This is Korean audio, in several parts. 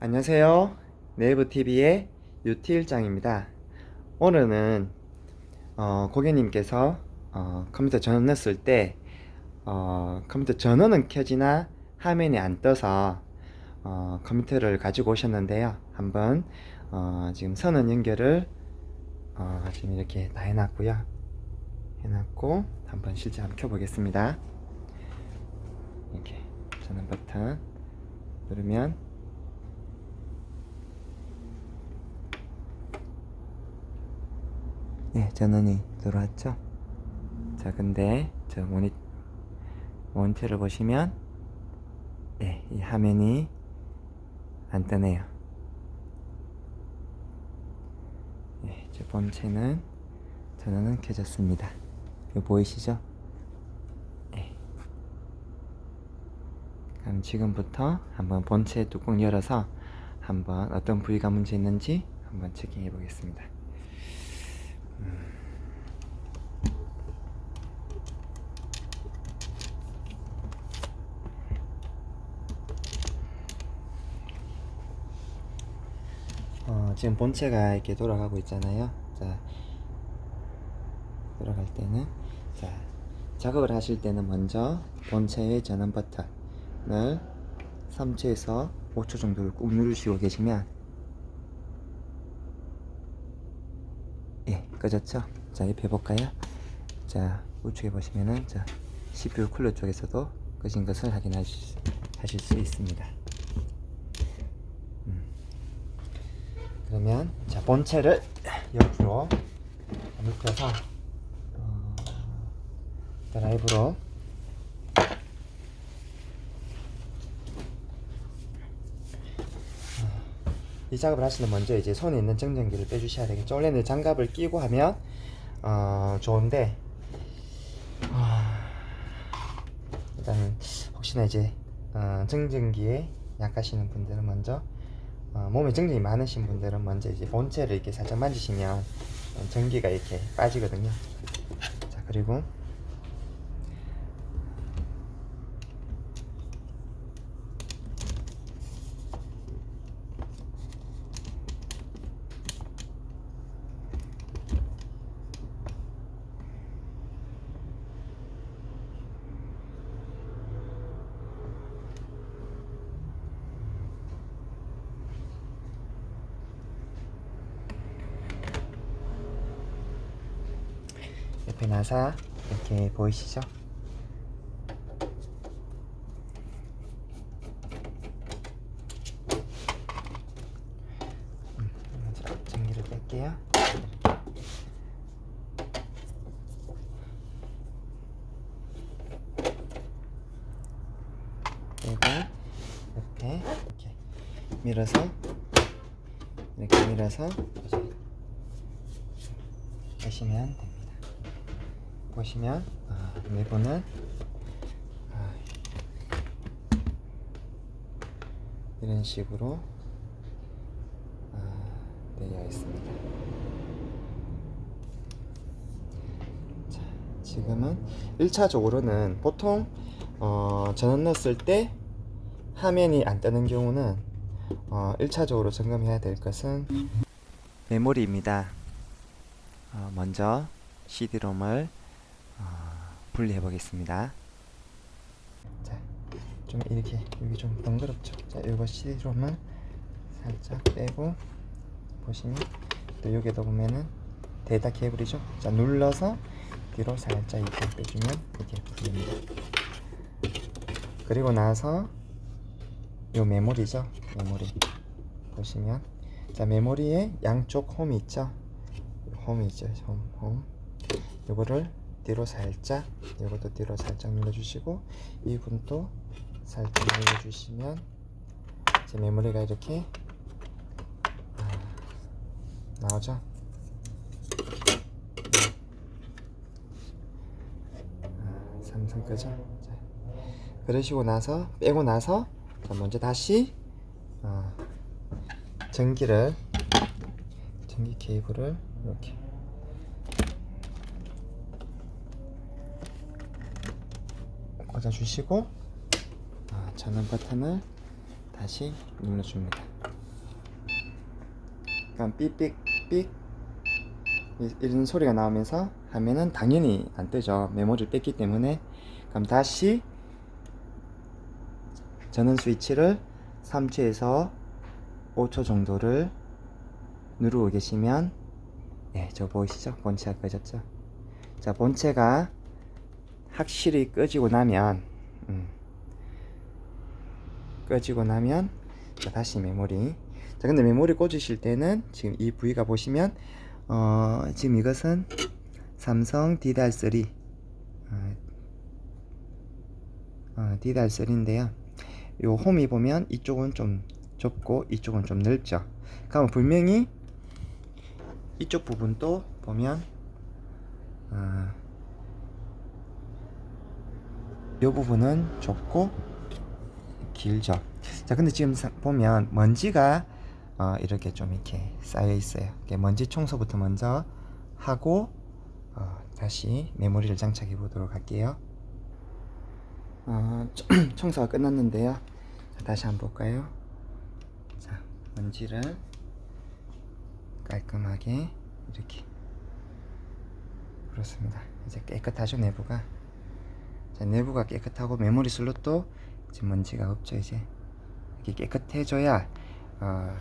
안녕하세요. 네이버TV의 유티일장입니다. 오늘은 어, 고객님께서 어, 컴퓨터 전원 넣었을 때 어, 컴퓨터 전원은 켜지나 화면이 안 떠서 어, 컴퓨터를 가지고 오셨는데요. 한번 어, 지금 선원 연결을 어, 지금 이렇게 다 해놨고요. 해놨고 한번 실제 한번 켜보겠습니다. 이렇게 전원 버튼 누르면 네, 전원이 들어왔죠. 자, 근데 저 모니 모니터를 보시면 네, 이 화면이 안 뜨네요. 네, 제 본체는 전원은 켜졌습니다. 이거 보이시죠? 네. 그럼 지금부터 한번 본체 뚜껑 열어서 한번 어떤 부위가 문제 있는지 한번 체킹해 보겠습니다. 어, 지금 본체가 이렇게 돌아가고 있잖아요. 자, 돌아갈 때는 자 작업을 하실 때는 먼저 본체의 전원 버튼을 3초에서 5초 정도를 꾹 누르시고 계시면 예 꺼졌죠? 자 옆에 볼까요? 자 우측에 보시면은 자 CPU 쿨러 쪽에서도 꺼진 것을 확인하실 하실 수 있습니다. 그러면 자 본체를 옆으로 눕혀서 어, 드라이브로 어, 이 작업을 하시는 먼저 이제 손에 있는 정전기를 빼주셔야 되겠죠. 원래는 장갑을 끼고 하면 어, 좋은데 아, 일단 혹시나 이제 어, 정전기에 약하시는 분들은 먼저 어, 몸에 정전이 많으신 분들은 먼저 이제 본체를 이렇게 살짝 만지시면 어, 전기가 이렇게 빠지거든요. 자 그리고 나사 이렇게 보이시죠? 음, 먼저 전기를 뺄게요. 빼고 옆에 이렇게 밀어서 이렇게 밀어서 하시면 됩니다. 보시면 아, 내부는 아, 이런 식으로 아, 되어 있습니다. 자, 지금은 1차적으로는 보통 어, 전원 넣었을 때 화면이 안 뜨는 경우는 어, 1차적으로 점검해야 될 것은 메모리입니다. 어, 먼저 CD롬을 어, 분리해 보겠습니다. 자, 좀 이렇게 여기 좀 번거롭죠. 자, 이거 CD롬을 살짝 빼고 보시면 또 여기도 보면은 데이터 케이블이죠. 자, 눌러서 뒤로 살짝 이렇게 빼주면 이렇게 풀립니다. 그리고 나서 요 메모리죠. 메모리 보시면 자 메모리에 양쪽 홈이 있죠. 홈이 있죠. 홈, 홈. 요거를 뒤로 살짝, 요것도 뒤로 살짝 눌러주시고 이 분도 살짝 눌러주시면 제 메모리가 이렇게 아, 나오죠. 아, 삼성. 자, 그러시고 나서 빼고 나서 자, 먼저 다시 어, 전기를 전기 케이블을 이렇게 꽂아주시고 아, 전원 버튼을 다시 눌러줍니다. 그럼 삑삑삑 이- 이런 소리가 나오면서 하면은 당연히 안 뜨죠. 메모리를 뺐기 때문에 그럼 다시 전원 스위치를 3초에서 5초 정도를 누르고 계시면 네, 저 보이시죠? 본체가 꺼졌죠? 자, 본체가 확실히 꺼지고 나면 음, 꺼지고 나면 자, 다시 메모리. 자 근데 메모리 꽂으실 때는 지금 이 부위가 보시면 어, 지금 이것은 삼성 DDR3 어, 어, DDR3인데요. 요 홈이 보면 이쪽은 좀 좁고 이쪽은 좀 넓죠. 그러면 분명히 이쪽 부분도 보면 어, 이 부분은 좁고 길죠. 자, 근데 지금 사- 보면 먼지가 어, 이렇게 좀 이렇게 쌓여 있어요. 먼지 청소부터 먼저 하고 어, 다시 메모리를 장착해 보도록 할게요. 어, 청소가 끝났는데요. 자, 다시 한번 볼까요? 자, 먼지를 깔끔하게 이렇게 그렇습니다. 이제 깨끗하죠 내부가. 자, 내부가 깨끗하고 메모리 슬롯도 지금 먼지가 없죠 이제 이렇게 깨끗해져야 어,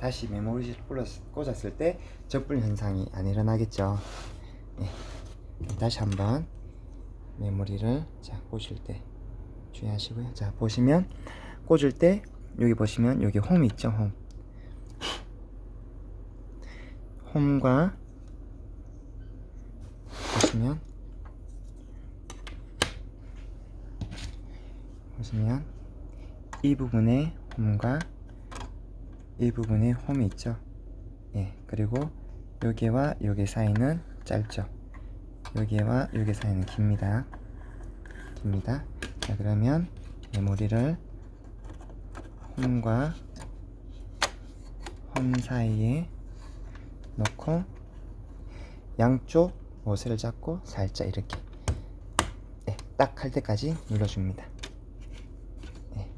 다시 메모리를 꽂았- 꽂았을 때 적불 현상이 안 일어나겠죠. 예. 다시 한번 메모리를 자 꽂을 때 주의하시고요. 자 보시면 꽂을 때 여기 보시면 여기 홈 있죠 홈. 홈과 보시면 보시면 이 부분에 홈과 이 부분에 홈이 있죠. 예, 그리고 여기와 여기 사이는 짧죠. 여기와 여기 사이는 깁니다. 깁니다. 자, 그러면 메모리를 홈과 홈 사이에 놓고 양쪽 옷을 잡고 살짝 이렇게 예, 딱할 때까지 눌러줍니다. 예,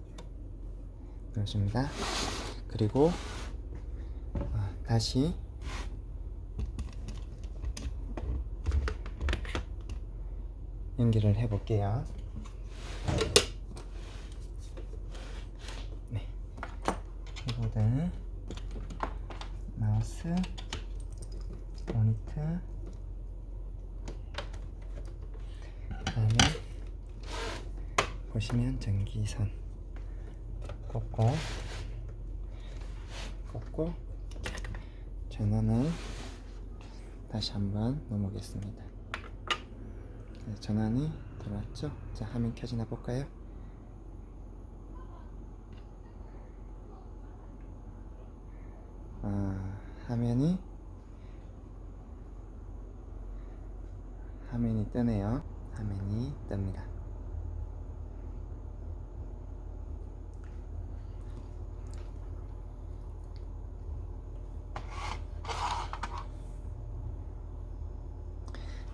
눌러줍니다. 그리고 아, 다시 연결을 해볼게요. 네, 키보드, 마우스, 모니터, 그 다음에 보시면 전기선 꽂고 꽂고 전원을 다시 한번 넘어오겠습니다. 네, 전원이 들어왔죠? 자 화면 켜지나 볼까요? 아, 화면이 화면이 뜨네요. 화면이 뜹니다.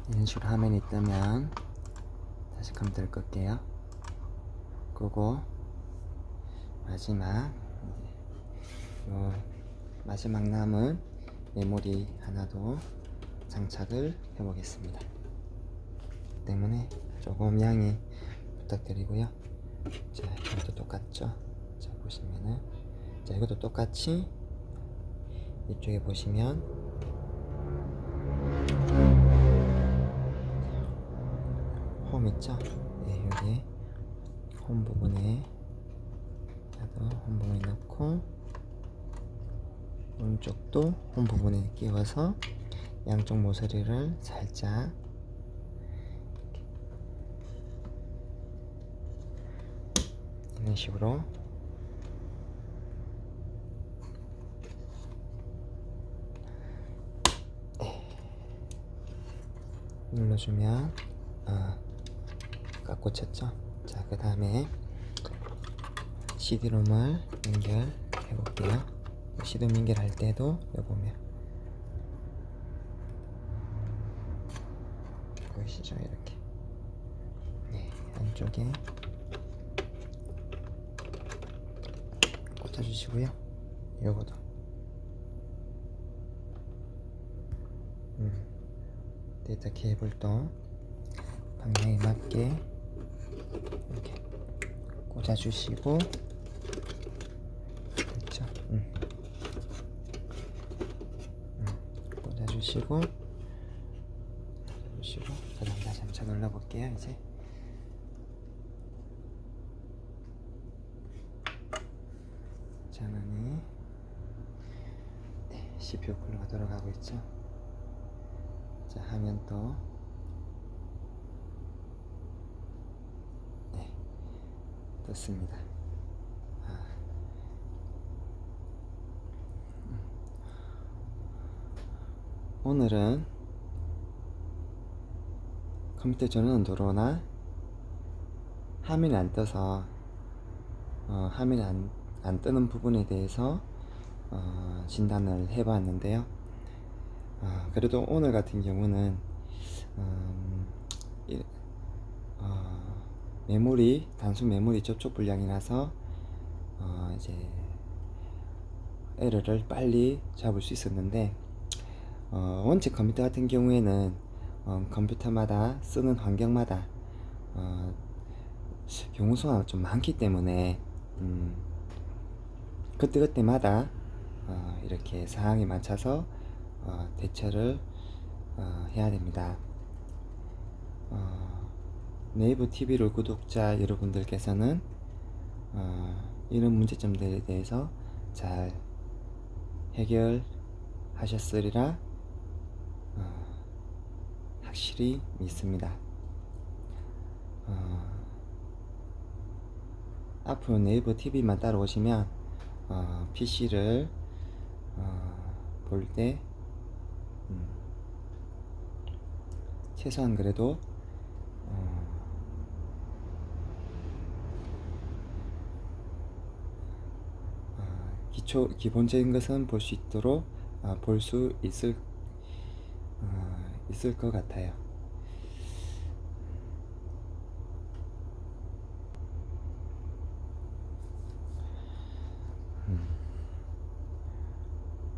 이런 식으로 화면이 뜨면 다시 컴퓨터를 끌게요. 끄고 마지막 요 마지막 남은 메모리 하나도 장착을 해보겠습니다. 때문에 조금 양해 부탁드리고요. 자, 이것도 똑같죠? 자, 보시면은 자, 이것도 똑같이 이쪽에 보시면 홈 있죠? 네, 여기 홈 부분에 홈 부분에 넣고 오른쪽도 홈 부분에 끼워서 양쪽 모서리를 살짝 이런 식으로 눌러주면 아, 꽉 꽂혔죠? 자, 그 다음에 CD롬을 연결해 볼게요. CD롬 연결할 때도 여기 보면 보이시죠? 이렇게 네, 안쪽에 꽂아주시고요. 요거도 음, 데이터 케이블도 방향에 맞게 이렇게 꽂아주시고. 됐죠? 음. 음, 꽂아주시고. 꽂아주시고. 그다음 다시 한번 쳐 눌러볼게요 이제. 전원이 네, CPU 쿨러가 돌아가고 있죠. 자 화면 또 네, 떴습니다. 아. 음. 오늘은 컴퓨터 전원 도로나 화면이 안 떠서 어, 화면이 안, 안 뜨는 부분에 대해서 어, 진단을 해봤는데요. 어, 그래도 오늘 같은 경우는 음, 메모리 단순 메모리 접촉 불량이라서 어, 이제 에러를 빨리 잡을 수 있었는데 어, 원체 컴퓨터 같은 경우에는 어, 컴퓨터마다 쓰는 환경마다 어, 경우 수가 좀 많기 때문에 음, 그때그때마다 어, 이렇게 상황에 맞춰서 어, 대처를 어, 해야 됩니다. 어, 네이버 TV를 구독자 여러분들께서는 어, 이런 문제점들에 대해서 잘 해결하셨으리라 어, 확실히 믿습니다. 어, 앞으로 네이버 TV만 따라오시면 어, PC를 어, 볼때 음, 최소한 그래도 어, 어, 기초 기본적인 것은 볼 수 있도록 어, 볼수 있을 어, 있을 것 같아요.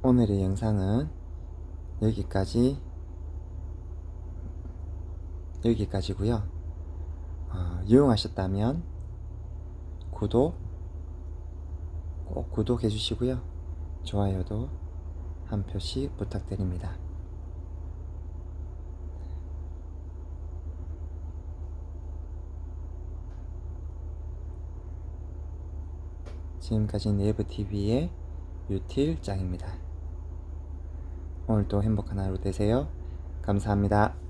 오늘의 영상은 여기까지 여기까지고요. 어, 유용하셨다면 구독 꼭 구독해 주시고요. 좋아요도 한 표씩 부탁드립니다. 지금까지 네이버 TV의 유틸짱입니다. 오늘도 행복한 하루 되세요. 감사합니다.